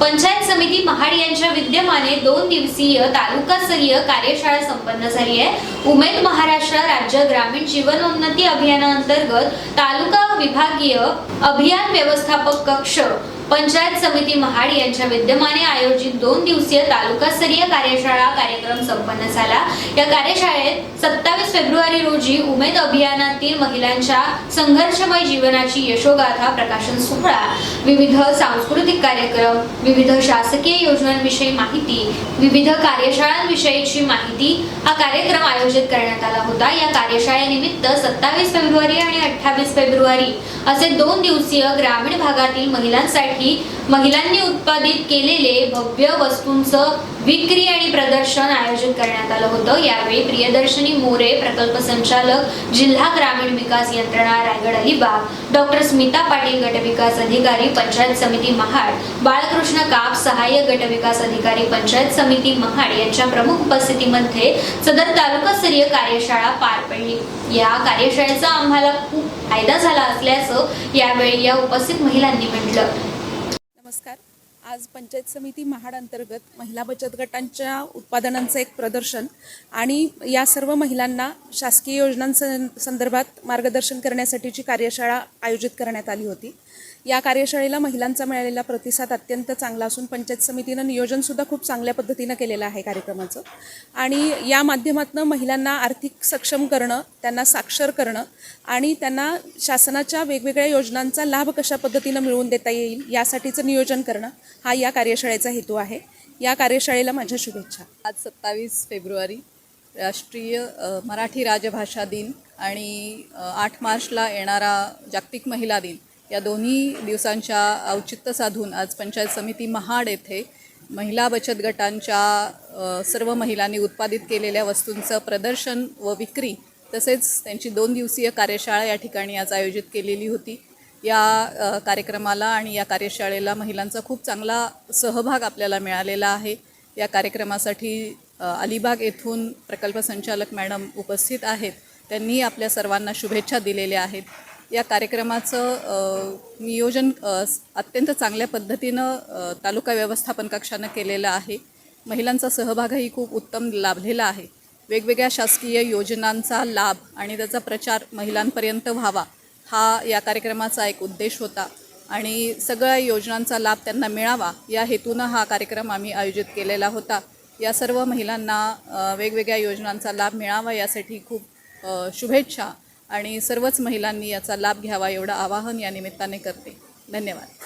पंचायत समिती महाड यांच्या विद्यमाने दोन दिवसीय तालुकास्तरीय कार्यशाळा संपन्न झाली आहे. उमेद महाराष्ट्र राज्य ग्रामीण जीवनोन्नती अभियानाअंतर्गत तालुका विभागीय अभियान व्यवस्थापक कक्ष पंचायत समिती महाड यांच्या विद्यमाने आयोजित दोन दिवसीय तालुकास्तरीय कार्यशाळा कार्यक्रम संपन्न झाला. या कार्यशाळेत सत्तावीस फेब्रुवारी रोजी उमेद अभियानातील महिलांच्या संघर्षमय जीवनाची यशोगाथा प्रकाशन सोहळा विविध सांस्कृतिक कार्यक्रम विविध शासकीय योजनांविषयी माहिती विविध कार्यशाळांविषयीची माहिती हा कार्यक्रम आयोजित करण्यात आला होता. या कार्यशाळेनिमित्त सत्तावीस फेब्रुवारी आणि अठ्ठावीस फेब्रुवारी असे दोन दिवसीय ग्रामीण भागातील महिलांसाठी महिलांनी उत्पादित केलेले भव्य वस्तूंचं विक्री आणि प्रदर्शन आयोजित करण्यात आलं होतं. यावेळी प्रियदर्शनी मोरे प्रकल्प संचालक जिल्हा ग्रामीण विकास यंत्रणा रायगड अलिबाग डॉक्टर स्मिता पाटील गटविकास अधिकारी पंचायत समिती महाड बाळकृष्ण काप सहाय्यक गटविकास अधिकारी पंचायत समिती महाड यांच्या प्रमुख उपस्थितीमध्ये सदर तालुकास्तरीय कार्यशाळा पार पडली. या कार्यशाळेचा आम्हाला खूप फायदा झाला असल्याचं यावेळी या उपस्थित महिलांनी म्हटलं. नमस्कार. आज पंचायत समिती महाड अंतर्गत महिला बचत गटांच्या उत्पादनांचं एक प्रदर्शन आणि या सर्व महिलांना शासकीय योजनांसं संदर्भात मार्गदर्शन करण्यासाठीची कार्यशाळा आयोजित करण्यात आली होती. या कार्यशाळेला महिलांचा मिळालेला प्रतिसाद अत्यंत चांगला असून पंचायत समितीनं नियोजनसुद्धा खूप चांगल्या पद्धतीनं केलेलं आहे कार्यक्रमाचं. आणि या माध्यमातून महिलांना आर्थिक सक्षम करणं त्यांना साक्षर करणं आणि त्यांना शासनाच्या वेगवेगळ्या योजनांचा लाभ कशा पद्धतीनं मिळवून देता येईल यासाठीचं नियोजन करणं हा या कार्यशाळेचा हेतू आहे. या कार्यशाळेला माझ्या शुभेच्छा. आज सत्तावीस फेब्रुवारी राष्ट्रीय मराठी राजभाषा दिन आणि आठ मार्चला येणारा जागतिक महिला दिन. या दोन्ही दिवसांच्या औचित्य साधून आज पंचायत समिती महाड येथे महिला बचत गटांच्या सर्व महिलांनी उत्पादित केलेल्या वस्तूंचं प्रदर्शन व विक्री तसेच त्यांची दोन दिवसीय कार्यशाळा या ठिकाणी आज आयोजित केलेली होती. या कार्यक्रमाला आणि या कार्यशाळेला महिलांचा खूप चांगला सहभाग आपल्याला मिळालेला आहे. या कार्यक्रमासाठी अलिबाग येथून प्रकल्प संचालक मॅडम उपस्थित आहेत. त्यांनी आपल्या सर्वांना शुभेच्छा दिलेल्या आहेत. या कार्यक्रमाचं नियोजन अत्यंत चांगल्या पद्धतीनं तालुका व्यवस्थापन कक्षानं केलेलं आहे. महिलांचा सहभागही खूप उत्तम लाभलेला आहे. वेगवेगळ्या शासकीय योजनांचा लाभ आणि त्याचा प्रचार महिलांपर्यंत व्हावा हा या कार्यक्रमाचा एक उद्देश होता. आणि सगळ्या योजनांचा लाभ त्यांना मिळावा या हेतूनं हा कार्यक्रम आम्ही आयोजित केलेला होता. या सर्व महिलांना वेगवेगळ्या योजनांचा लाभ मिळावा यासाठी खूप शुभेच्छा. आणि सर्वच महिलांनी याचा लाभ घ्यावा एवढं आवाहन या निमित्ताने करते. धन्यवाद.